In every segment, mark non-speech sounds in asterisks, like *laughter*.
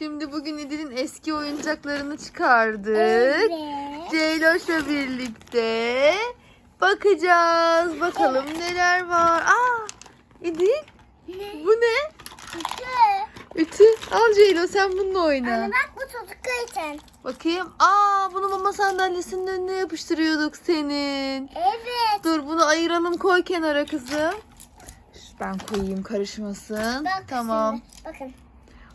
Şimdi bugün İdil'in eski oyuncaklarını çıkardık. Evet. Ceyloş'la birlikte bakacağız. Bakalım neler var. Aa, İdil Ne? bu ne? Güzel. Ütü. Al Ceylo sen bununla oyna. Anne bak bu çocuklar için. Bakayım. Aa bunu mama sandalyesinin önüne yapıştırıyorduk senin. Evet. Dur bunu ayıralım koy kenara kızım. Ben koyayım karışmasın. Bak tamam. şimdi, Bakın.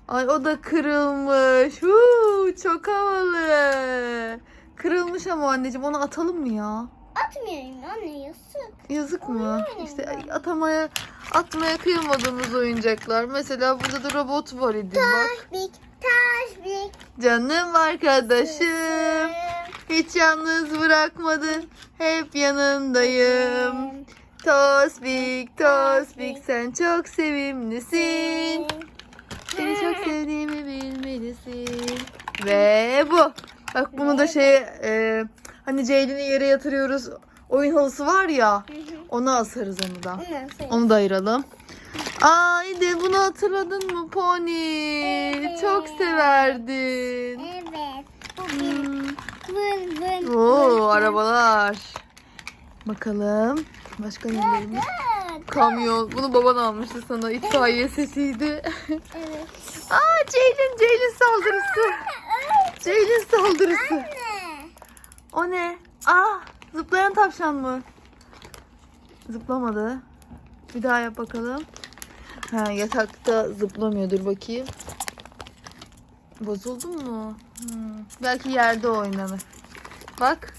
Ay o da kırılmış. Huu, çok havalı. Kırılmış ama anneciğim onu atalım mı ya? Atmıyorum anne yazık. Yazık mı? İşte ay, atamaya atmaya kıymadığımız oyuncaklar. Mesela burada da robot var idi bak. Taşbik, taşbik. Canım arkadaşım. Hiç yalnız bırakmadın. Hep yanındayım. Tosbik, Tosbik sen çok sevimlisin. Seni çok sevdiğimi bilmelisin. Ve bu. Bak bunu da şey e, hani Ceylin'i yere yatırıyoruz. Oyun halısı var ya. Ona asarız onu da. Onu da ayıralım. Aa İdil bunu hatırladın mı Pony? Evet. Çok severdin. Evet. Bu Hmm. vın vın. Oo arabalar. Bakalım. Başka nelerimiz? Kamyon. Bunu baban almıştı sana. İtfaiye sesiydi. Evet. Aa Ceylin, Ceylin saldırısı. Ceylin saldırısı. Anne. O ne? Aa zıplayan tavşan mı? Zıplamadı. Bir daha yap bakalım. Ha yatakta zıplamıyor. Dur bakayım. Bozuldu mu? Hmm, Belki yerde oynanır. Bak.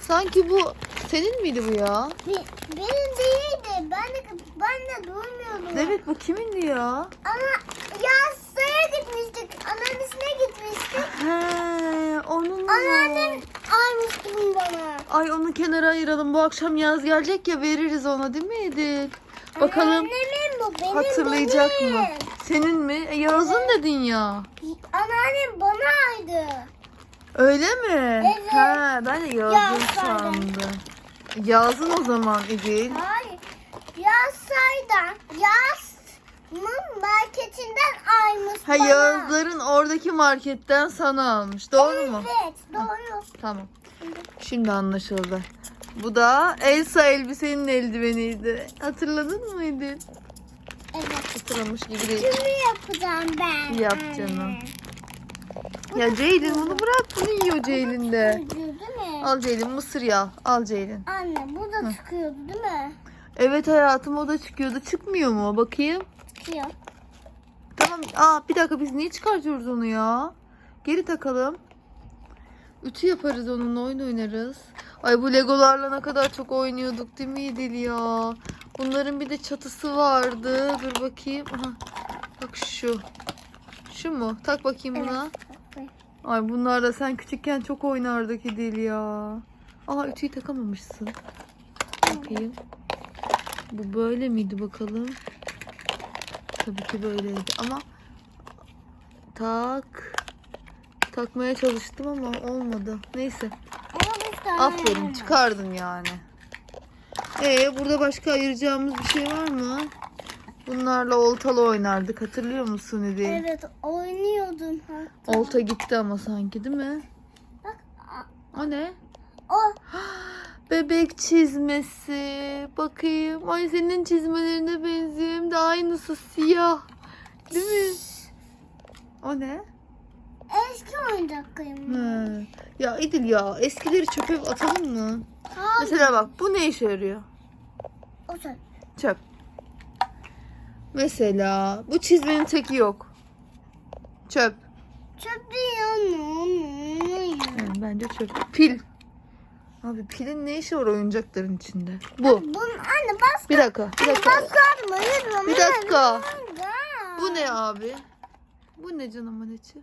Sanki bu senin miydi bu ya? Be- benim değildi. Ben de ben de duymuyordum. Evet bu kimindi ya? Ama yasaya gitmiştik. Anneannesine gitmiştik. He, onun? Anneannem almıştı bunu bana. Ay onu kenara ayıralım. Bu akşam yaz gelecek ya veririz ona değil mi Edil? Bakalım Anneannemin bu benim hatırlayacak benim. mı? Senin mi? E, Yağız'ın dedin ya. Anneannem bana aydı. Öyle mi? Evet. He, ben de Yağız'ın Yağız sandım. sandım. Yağız'ın o zaman Edil. Hayır. Yasaydan. Yas'ın marketinden almış Ha bana. Yağız'ların oradaki marketten sana almış. Doğru mu? Evet doğru. Tamam. Şimdi anlaşıldı. Bu da Elsa elbisenin eldiveniydi. Hatırladın mı Edil? Evet. Hatırlamış gibi değil. Şimdi yapacağım ben. Yap canım. Ya Ceylin bunu bırak. Bunu yiyor Ceylin de. Al Ceylin mısır ya. Al Ceylin. Anne bu da çıkıyordu değil mi? Evet hayatım o da çıkıyordu. Çıkmıyor mu? Bakayım. Çıkıyor. Tamam. Aa bir dakika biz niye çıkartıyoruz onu ya? Geri takalım. Ütü yaparız onunla oyun oynarız. Ay bu legolarla ne kadar çok oynuyorduk değil mi İdil ya? Bunların bir de çatısı vardı. Dur bakayım. Aha. Bak şu. Şu mu? Tak bakayım buna. Ay bunlarla sen küçükken çok oynardık İdil ya. Aa ütüyü takamamışsın. Bakayım. Bu böyle miydi bakalım? Tabii ki böyleydi ama tak takmaya çalıştım ama olmadı. Neyse. Aferin çıkardın yani. Ee burada başka ayıracağımız bir şey var mı? Bunlarla oltalı oynardık. Hatırlıyor musun İdil? Evet oynuyordum hatta. Olta gitti ama sanki değil mi? Bak O ne? o *gasps* Bebek çizmesi. Bakayım. Ay senin çizmelerine benziyor. Hem de aynısı siyah. Değil mi? O ne? eski oyuncaklarım. He. Ya İdil ya eskileri çöpe atalım mı? Hayır. Mesela bak bu ne işe yarıyor? O sen. Çöp. Mesela bu çizmenin teki yok. Çöp. Çöp anne. He, bence çöp. Pil. Abi pilin ne işi var oyuncakların içinde? Bu. Bunun anne bas. Bir dakika. Bir dakika. Baskarma. Bir dakika. Bu ne abi? Bu ne canımın içi?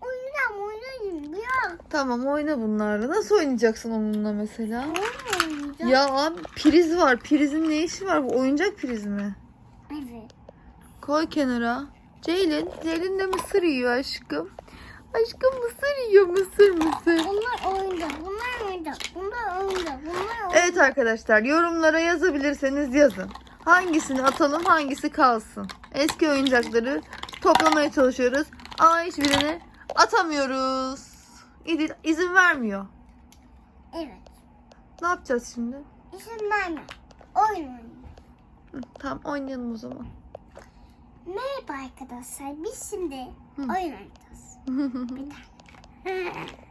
Oynayacağım oynayayım ya. Tamam oyna bunlarla. Nasıl oynayacaksın onunla mesela? Oynayacağım. Ya abi priz var. Prizin ne işi var? Bu oyuncak priz mi? Evet. Koy kenara. Ceylin. Ceylin de mısır yiyor aşkım. Aşkım mısır yiyor mısır mısır. Bunlar oyuncak. Bunlar oyuncak. Bunlar oyuncak. Bunlar oyuncak. Evet arkadaşlar yorumlara yazabilirseniz yazın. Hangisini atalım hangisi kalsın. Eski oyuncakları toplamaya çalışıyoruz. Ama hiçbirini atamıyoruz. İdil izin vermiyor. Evet. Ne yapacağız şimdi? İsim verme. Oyun oynayalım. Tamam oynayalım o zaman. Merhaba arkadaşlar. Biz şimdi Hı. oyun oynayacağız. *laughs* Bir tane. *laughs*